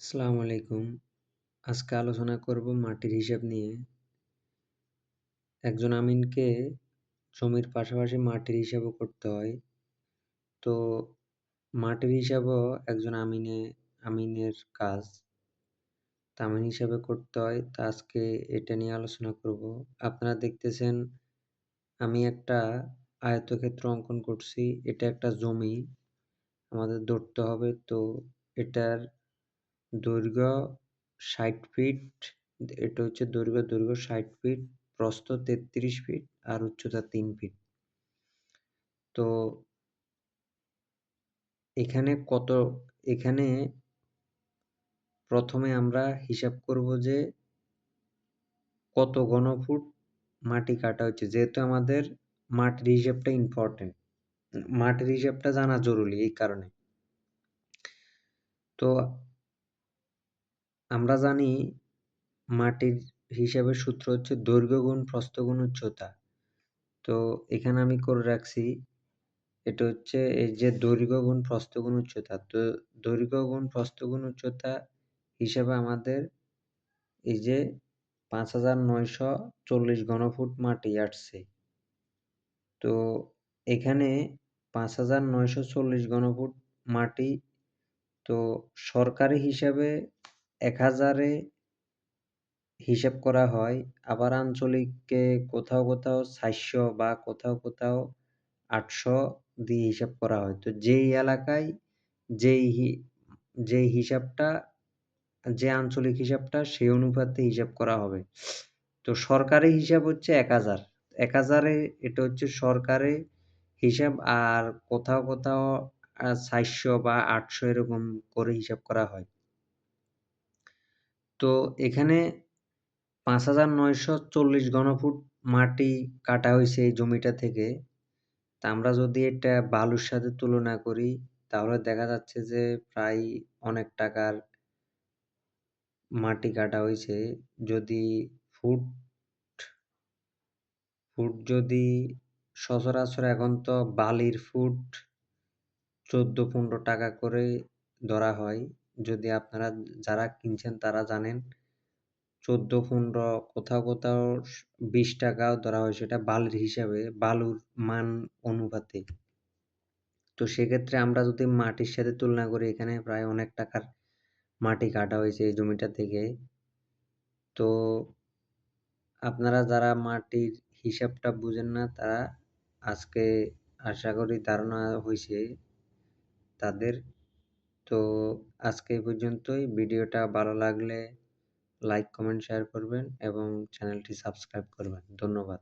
আসসালামু আলাইকুম। আজকে আলোচনা করব মাটির হিসাব নিয়ে। একজন আমিনকে জমির পাশাপাশি মাটির হিসাবও করতে হয়। তো মাটির হিসাবও একজন আমিনে, আমিনের কাজ। তা আমিন হিসাবে করতে হয়। তা আজকে এটা নিয়ে আলোচনা করব। আপনারা দেখতেছেন, আমি একটা আয়তক্ষেত্র অঙ্কন করছি। এটা একটা জমি। আমাদের ধরতে হবে। তো এটার দৈর্ঘ্য ষাট ফিট এটা হচ্ছে দৈর্ঘ্য দৈর্ঘ্য ষাট ফিট প্রস্থ তেত্রিশ ফিট আর উচ্চতা তিন ফিট তো এখানে কত, এখানে প্রথমে আমরা হিসাব করব যে কত ঘনফুট মাটি কাটা হচ্ছে। যেহেতু আমাদের মাটির হিসাবটা ইম্পর্টেন্ট মাটির হিসাবটা জানা জরুরি এই কারণে। তো আমরা জানি মাটির হিসাবের সূত্র হচ্ছে দৈর্ঘ্য গুণ প্রস্থ গুণ উচ্চতা। তো এখানে আমি করে রাখছি, এটা হচ্ছে এই যে দৈর্ঘ্য গুণ প্রস্থ গুণ উচ্চতা। তো দৈর্ঘ্য গুণ প্রস্থ গুণ উচ্চতা হিসাবে আমাদের এই যে পাঁচ হাজার নয়শো চল্লিশ ঘনফুট মাটি আসছে। তো এখানে পাঁচ হাজার নয়শো চল্লিশ ঘনফুট মাটি তো সরকারি হিসাবে এক হাজারে হিসাব করা হয়। আবার আঞ্চলিকে কোথাও কোথাও চারশো বা কোথাও কোথাও আটশো দিয়ে হিসাব করা হয়। তো যেই এলাকায় যেই যেই হিসাবটা, যে আঞ্চলিক হিসাবটা, সেই অনুপাতে হিসাব করা হবে। তো সরকারি হিসাব হচ্ছে এক হাজার। এক হাজারে এটা হচ্ছে সরকারি হিসাব আর কোথাও কোথাও চারশো বা আটশো এরকম করে হিসাব করা হয়। তো এখানে পাঁচ হাজার নয়শো চল্লিশ ঘনফুট মাটি কাটা হয়েছে এই জমিটা থেকে। তা আমরা যদি এটা বালুর সাথে তুলনা করি, তাহলে দেখা যাচ্ছে যে প্রায় অনেক টাকার মাটি কাটা হয়েছে। যদি ফুট ফুট যদি সচরাচর এখন তো বালির ফুট চোদ্দ পনেরো টাকা করে ধরা হয়। যদি আপনারা যারা কিনছেন তারা জানেন, চোদ্দ পনেরো কোথাও কোথাও বিশ টাকাও ধরা হয় সেটা বালির হিসাবে, বালুর মান অনুপাতে। তো সেক্ষেত্রে আমরা যদি মাটির সাথে তুলনা করি, এখানে প্রায় অনেক টাকার মাটি কাটা হয়েছে এই জমিটা থেকে। তো আপনারা যারা মাটির হিসাবটা বুঝেন না, তারা আজকে আশা করি ধারণা হয়েছে তাদের তো আজকে এই পর্যন্তই। ভিডিওটা ভালো লাগলে লাইক কমেন্ট শেয়ার করবেন এবং চ্যানেলটি সাবস্ক্রাইব করবেন। ধন্যবাদ।